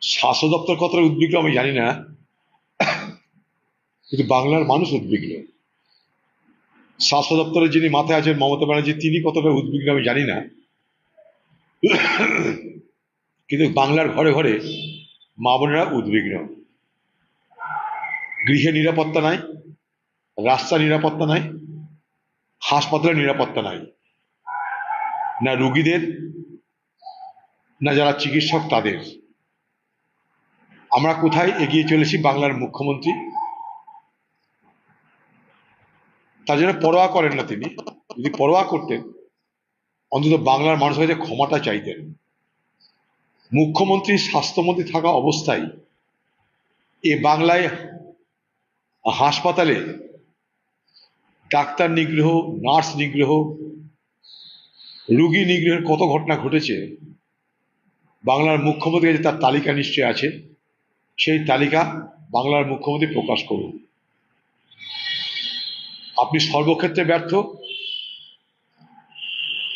স্বাস্থ্য দপ্তর কতটা উদ্বিগ্ন আমি জানি না। কিন্তু বাংলার মানুষ উদ্বিগ্ন। স্বাস্থ্য দপ্তরের যিনি মাথায় আছেন মমতা ব্যানার্জি, তিনি কতটা উদ্বিগ্ন আমি জানি না। কিন্তু বাংলার ঘরে ঘরে মা বোনেরা উদ্বিগ্ন। গৃহে নিরাপত্তা নাই রাস্তা নিরাপত্তা নাই হাসপাতালের নিরাপত্তা নাই। না রুগীদের না যারা চিকিৎসক, তাদের। আমরা কোথায় এগিয়ে চলেছি বাংলার মুখ্যমন্ত্রী? তার জন্য পরোয়া করেন না তিনি। যদি পরোয়া করতেন, অন্তত বাংলার মানুষের কাছে ক্ষমাটা চাইতেন। মুখ্যমন্ত্রী স্বাস্থ্যমন্ত্রী থাকা অবস্থায় এ বাংলায় হাসপাতালে ডাক্তার নিগ্রহ, নার্স নিগ্রহ, রুগী নিগ্রহের কত ঘটনা ঘটেছে বাংলার মুখ্যমন্ত্রীর কাছে তার তালিকা নিশ্চয় আছে, সেই তালিকা বাংলার মুখ্যমন্ত্রী প্রকাশ করুন। আপনি সর্বক্ষেত্রে ব্যর্থ,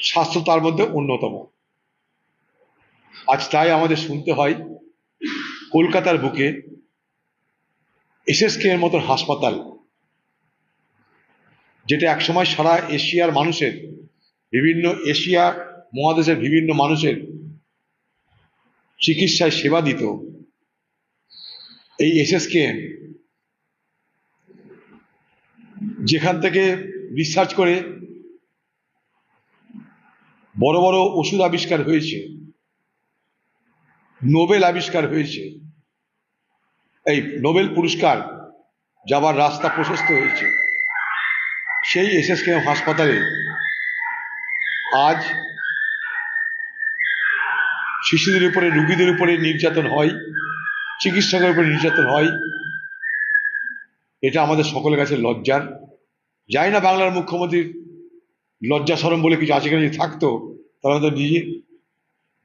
স্বাস্থ্য তার মধ্যে অন্যতম। আজ তাই আমাদের শুনতে হয়, কলকাতার বুকে এসএসকে এর মতো হাসপাতাল, যেটা একসময় সারা এশিয়ার মানুষের, বিভিন্ন এশিয়া মহাদেশের বিভিন্ন মানুষের চিকিৎসায় সেবা দিত। এই এসএসকে যেখান থেকে রিসার্চ করে বড় বড় ওষুধ আবিষ্কার হয়েছে, নোবেল আবিষ্কার হয়েছে। এই নোবেল পুরস্কার যাবার রাস্তা প্রশস্ত হয়েছে। সেই এসএসকে হাসপাতালে আজ শিশুদের উপরে, রুগীদের উপরে নির্যাতন হয়, চিকিৎসকের উপরে নির্যাতন হয়। এটা আমাদের সকলের কাছে লজ্জার। যাই না বাংলার মুখ্যমন্ত্রীর লজ্জা সরম বলে কিছু আছে কিনা যদি থাকতো তারা তো নিজে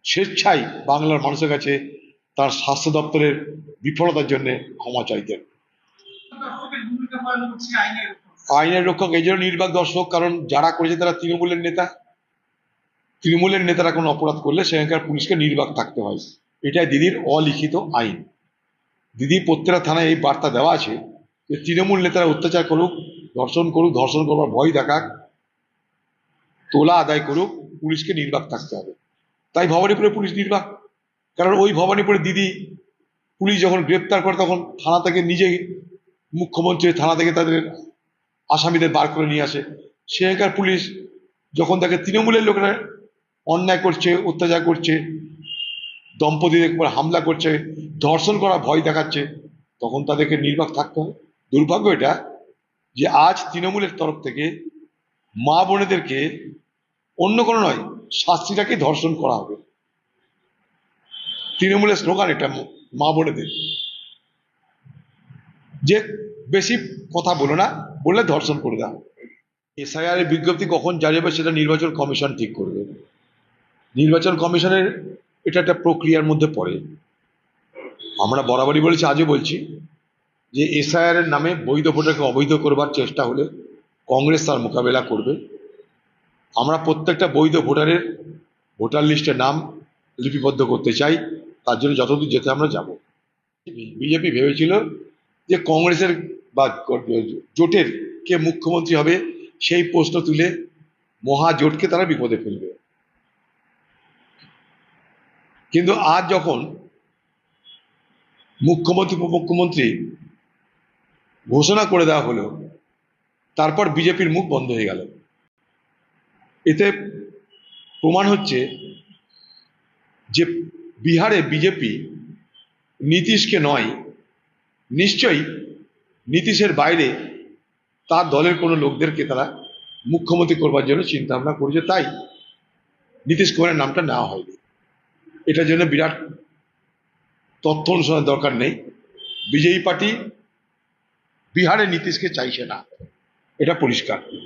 স্বেচ্ছায় বাংলার মানুষের কাছে তার স্বাস্থ্য দপ্তরের বিফলতার জন্য ক্ষমা চাইতেন। আইনের রক্ষক, এই জন্য নির্বাক দর্শক, কারণ যারা করেছে তারা তৃণমূলের নেতা। তৃণমূলের নেতারা কোনো অপরাধ করলে সেখানকার পুলিশকে নির্বাক থাকতে হয়। এটাই দিদির অলিখিত আইন। দিদি প্রত্যেকটা থানায় এই বার্তা দেওয়া আছে যে তৃণমূল নেতারা অত্যাচার করুক, ধর্ষণ করুক, ধর্ষণ করবার ভয় দেখাক, তোলা আদায় করুক, পুলিশকে নির্বাক থাকতে হবে। তাই ভবানীপুরে পুলিশ নির্বাক। কারণ ওই ভবানীপুরে দিদি পুলিশ যখন গ্রেপ্তার করে তখন থানা থেকে নিজে মুখ্যমন্ত্রী থানা থেকে তাদের আসামিদের বার করে নিয়ে আসে। সেখানকার পুলিশ যখন তাকে তৃণমূলের লোকেরা অন্যায় করছে, অত্যাচার করছে, দম্পতিদের উপর হামলা করছে, ধর্ষণ করা ভয় দেখাচ্ছে, তখন তাদেরকে নির্বাক থাকতে হয় দুর্ভাগ্য এটা যে আজ তৃণমূলের তরফ থেকে মা বোনেদেরকে অন্য কোনো নয়, শাস্তিটাকে ধর্ষণ করা হবে। তৃণমূলের স্লোগান এটা মা বোনেদের। যে বেশি কথা বলো না, বললে ধর্ষণ করে দাও এসআইআর এর বিজ্ঞপ্তি কখন জারি হবে সেটা নির্বাচন কমিশন ঠিক করবে। নির্বাচন কমিশনের এটা একটা প্রক্রিয়ার মধ্যে পড়ে। আমরা বরাবরই বলেছি, আজও বলছি যে এসআইআর এর নামে বৈধ ভোটারকে অবৈধ করবার চেষ্টা হলে কংগ্রেস তার মোকাবেলা করবে। আমরা প্রত্যেকটা বৈধ ভোটারের ভোটার লিস্টে নাম লিপিবদ্ধ করতে চাই, তার জন্য যতদূর যেতে আমরা যাব। বিজেপি ভেবেছিল যে কংগ্রেসের বা জোটের কে মুখ্যমন্ত্রী হবে সেই প্রশ্ন তুলে মহাজোটকে তারা বিপদে ফেলবে। কিন্তু আজ যখন মুখ্যমন্ত্রী, উপমুখ্যমন্ত্রী ঘোষণা করে দেওয়া হলো, তারপর বিজেপির মুখ বন্ধ হয়ে গেল। এতে প্রমাণ হচ্ছে যে বিহারে বিজেপি নীতিশকে নয়, নিশ্চয়ই নীতিশের বাইরে তার দলের কোনো লোকদেরকে তারা মুখ্যমন্ত্রী করবার জন্য চিন্তা ভাবনা করেছে, তাই নীতিশ কুমারের নামটা নেওয়া হয়নি। এটার জন্য বিরাট তথ্য অনুসরণের দরকার নেই। বিজেপি পার্টি বিহারে নীতিশকে চাইছে না। এটা পরিষ্কার।